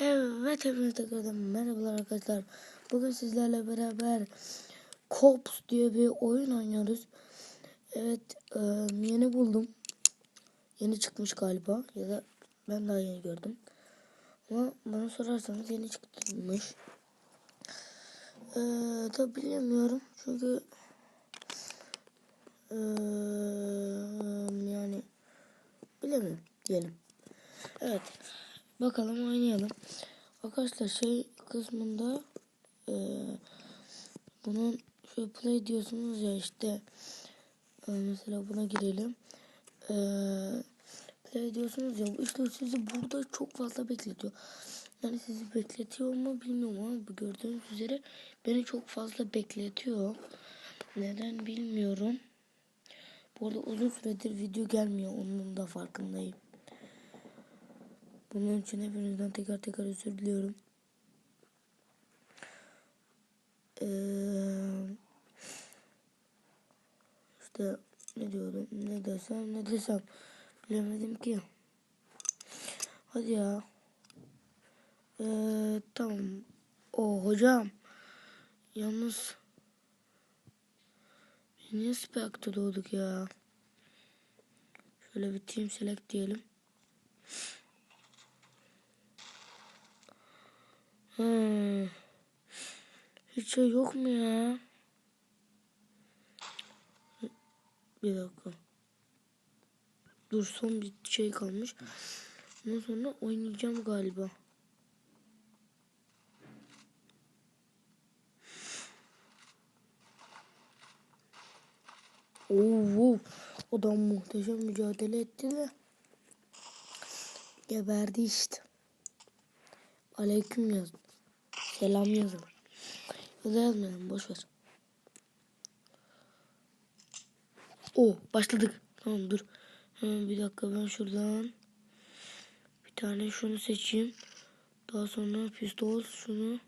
Evet hepinize tekrardan merhabalar arkadaşlar. Bugün sizlerle beraber Cops diye bir oyun oynuyoruz. Evet e, yeni buldum. Yeni çıkmış galiba ya da ben daha yeni gördüm. Ama bana sorarsanız yeni çıkmış. E, tabi bilemiyorum çünkü e, yani bilemiyorum diyelim. Evet. Bakalım oynayalım. Arkadaşlar şey kısmında e, bunun şu play diyorsunuz ya işte e, mesela buna girelim. E, play diyorsunuz ya işte sizi burada çok fazla bekletiyor. Yani sizi bekletiyor mu bilmiyorum ama gördüğünüz üzere beni çok fazla bekletiyor. Neden bilmiyorum. Bu arada uzun süredir video gelmiyor. Onun da farkındayım. Bunun için hepinizden tekrar tekrar özür diliyorum. Ee, işte ne diyordum ne desem ne desem bilemedim ki. Hadi ya. Ee, tamam. O hocam. Yalnız niye Spectre doğduk ya? Şöyle bir team select diyelim. Hmm. Hiç şey yok mu ya? Bir dakika. Dur son bir şey kalmış. Ondan sonra oynayacağım galiba. Oo, adam muhteşem mücadele etti de geberdi işte. Aleyküm yaz. Selam yazın. Ya da yazmayalım boş ver. O başladık. Tamam dur. Hemen bir dakika ben şuradan bir tane şunu seçeyim. Daha sonra pistol şunu.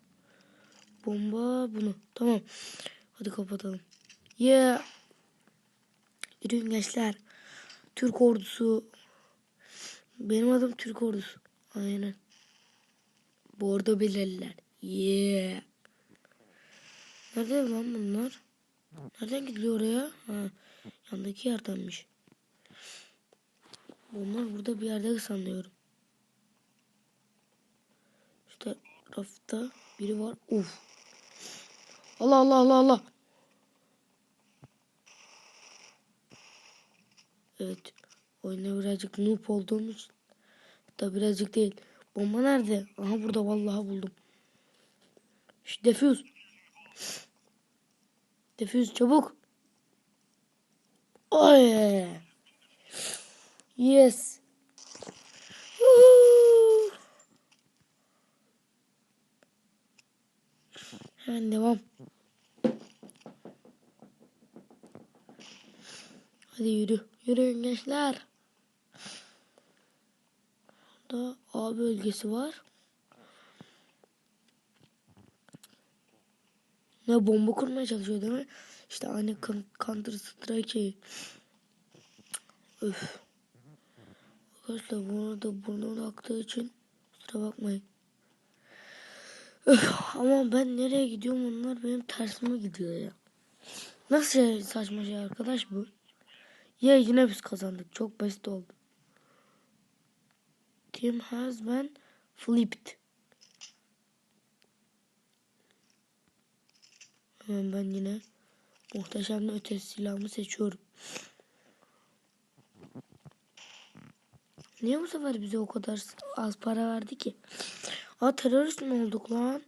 Bomba bunu. Tamam. Hadi kapatalım. Yeah. Yürüyün gençler. Türk ordusu. Benim adım Türk ordusu. Aynen. Bordo belirliler. Yeah. Nerede lan bunlar? Nereden gidiyor oraya? Ha, yandaki yerdenmiş. Bunlar burada bir yerde sanıyorum. İşte rafta biri var. Uf. Allah Allah Allah Allah. Evet. Oyuna birazcık noob olduğum için. Da birazcık değil. Bomba nerede? Aha burada vallahi buldum. Şu defüz. Defüz çabuk. Oy. Yes. Hemen devam. Hadi yürü. Yürüyün gençler. Burada A bölgesi var. Ne bomba kurmaya çalışıyor değil mi? İşte aynı Counter Strike Öf. Arkadaşlar bu arada burnum aktığı için kusura bakmayın. Öf, ama ben nereye gidiyorum onlar benim tersime gidiyor ya. Nasıl şey, saçma şey arkadaş bu? Ya yine biz kazandık. Çok basit oldu. Team has been flipped. Hemen ben yine muhteşem ötesi silahımı seçiyorum. Niye bu sefer bize o kadar az para verdi ki? Aa terörist mi olduk lan?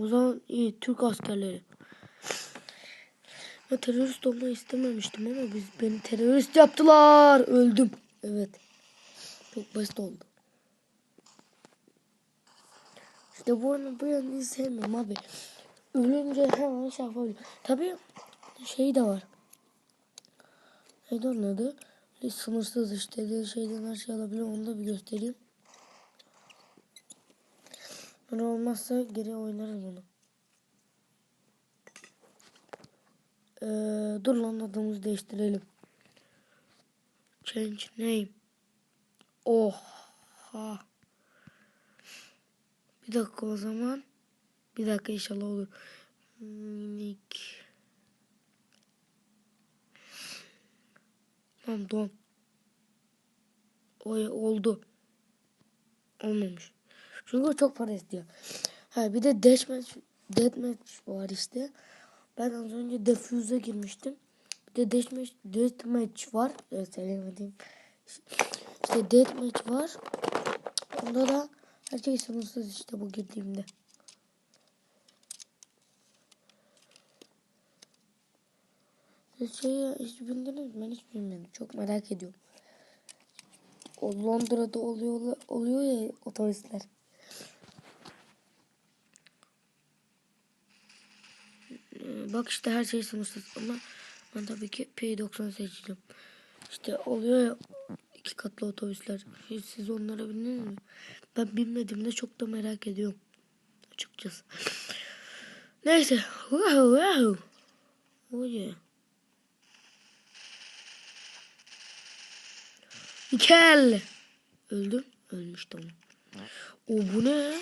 O zaman iyi Türk askerleri. Ben terörist olmayı istememiştim ama biz beni terörist yaptılar. Öldüm. Evet. Çok basit oldu. İşte bu oyunu bu yönünü sevmiyorum abi. Ölünce hemen şey yapabiliyor. Tabii şey de var. Neydi onun adı? Sınırsız işte şeyden her şey alabiliyor. Onu da bir göstereyim. Böyle olmazsa geri oynarız onu. Ee, dur lan adımızı değiştirelim. Change name. Oha. Bir dakika o zaman. Bir dakika inşallah olur. Minik. Tamam don. Oy oldu. Olmamış. Çünkü çok para istiyor. Ha bir de deathmatch, deathmatch var işte. Ben az önce defuse'a girmiştim. Bir de deathmatch, deathmatch var. Evet söylemedim. İşte deathmatch var. Onda da her şey sınırsız işte bu girdiğimde. Şeyi hiç bildiniz mi? Ben hiç bilmedim. Çok merak ediyorum. O Londra'da oluyor oluyor ya otobüsler. Bak işte her şey sınırsız ama ben tabii ki P90 seçtim. İşte oluyor ya iki katlı otobüsler. Siz onlara bindiniz mi? Ben binmedim de çok da merak ediyorum. Açıkçası. Neyse. Wow, wow. Oh yeah. Mikel. Öldüm. Ölmüş tamam. O bu ne?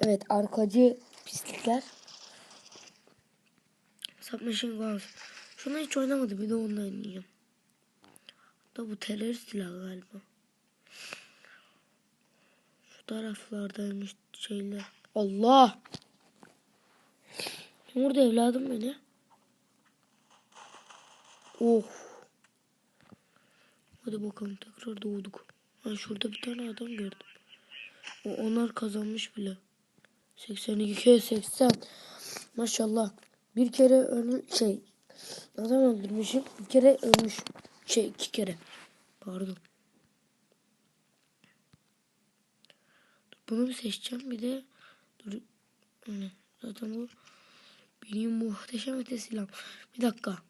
Evet arkacı pislikler. Submachine Guns. Şunu hiç oynamadım. Bir de onunla oynayacağım. Da bu terörist silah galiba. Şu taraflardaymış şeyler. Allah! Kim vurdu evladım beni? Oh! Hadi bakalım tekrar doğduk. Ben şurada bir tane adam gördüm. O, onlar kazanmış bile. 82 80. Maşallah. Bir kere ölmüş şey. Adam öldürmüşüm. Bir kere ölmüş. Şey iki kere. Pardon. Bunu bir seçeceğim. Bir de dur. Zaten bu benim muhteşem öte silahım. Bir dakika.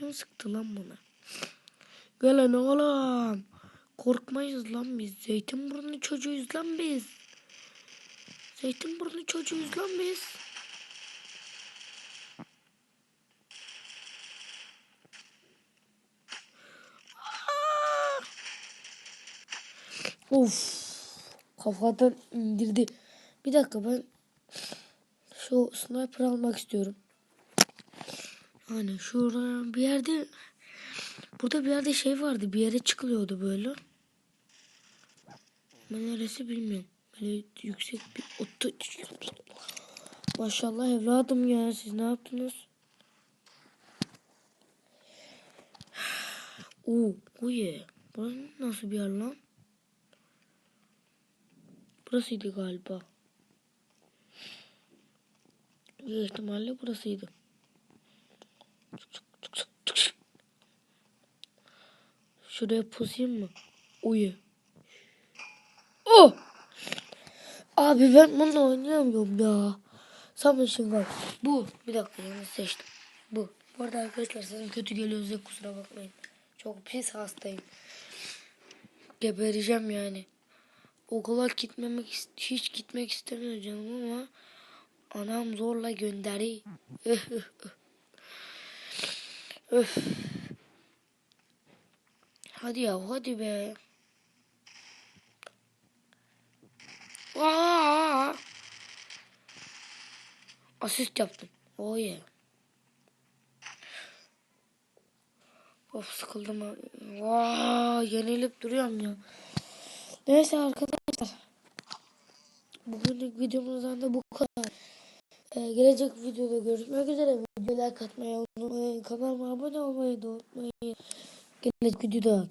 Kim sıktı lan bana? Gelin oğlum. Korkmayız lan biz. Zeytinburnu çocuğuyuz lan biz. Zeytinburnu çocuğuyuz lan biz. Of. Kafadan indirdi. Bir dakika ben şu sniper almak istiyorum. Hani şurada bir yerde burada bir yerde şey vardı. Bir yere çıkılıyordu böyle. Ben neresi bilmiyorum. Böyle yüksek bir otu. Maşallah evladım ya siz ne yaptınız? Oo, o ye. Burası nasıl bir yer lan? Burasıydı galiba. Büyük ihtimalle burasıydı. Şuraya pusayım mı? Uyu. Oh! Abi ben bununla oynayamıyorum ya. Submachine var. Bu. Bir dakika yanlış seçtim. Bu. Bu arada arkadaşlar sesim kötü geliyorsa kusura bakmayın. Çok pis hastayım. Gebereceğim yani. Okula gitmemek hiç gitmek istemiyor canım ama anam zorla gönderi. Öf. Hadi ya hadi be. Aa! Asist yaptım. Oh yeah. Of sıkıldım. Vay yenilip duruyorum ya. Neyse arkadaşlar. Bugünlük videomuzdan da bu kadar. Ee, gelecek videoda görüşmek üzere. Videoya like unutmayın. Kanalıma abone olmayı da unutmayın. Gelecek videoda